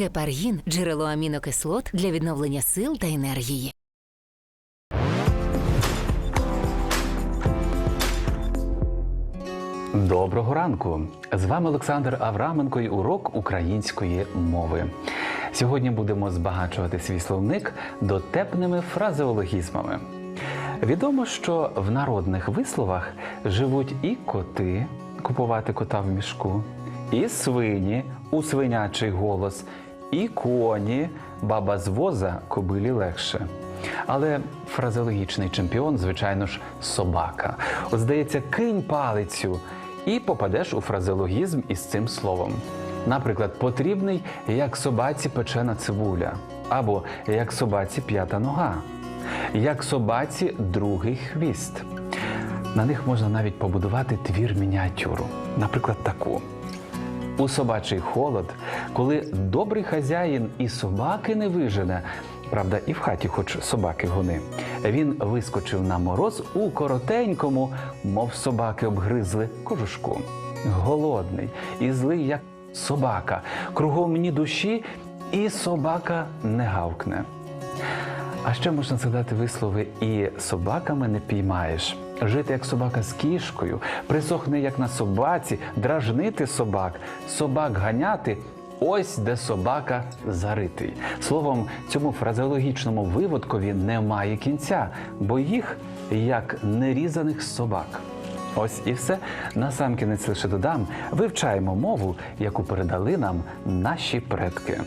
Гепаргін джерело амінокислот для відновлення сил та енергії. Доброго ранку! З вами Олександр Авраменко і урок української мови. Сьогодні будемо збагачувати свій словник дотепними фразеологізмами. Відомо, що в народних висловах живуть і коти купувати кота в мішку, і свині у свинячий голос, і коні баба з воза кобилі легше. Але фразеологічний чемпіон, звичайно ж, собака. От здається, кинь палицю і попадеш у фразеологізм із цим словом. Наприклад, потрібний як собаці печена цибуля, або як собаці п'ята нога, як собаці другий хвіст. На них можна навіть побудувати твір мініатюру, наприклад, таку. У собачий холод, коли добрий хазяїн і собаки не вижене, правда, і в хаті хоч собаки гони, він вискочив на мороз у коротенькому, мов собаки обгризли кожушку. Голодний і злий, як собака. Кругом ні душі, і собака не гавкне. А ще можна згадати вислови і собаками не піймаєш. Жити як собака з кішкою, присохне як на собаці, дражнити собак, собак ганяти. Ось де собака заритий. Словом, цьому фразеологічному виводкові немає кінця, бо їх як нерізаних собак. Ось і все. Насамкінець лише додам, вивчаємо мову, яку передали нам наші предки.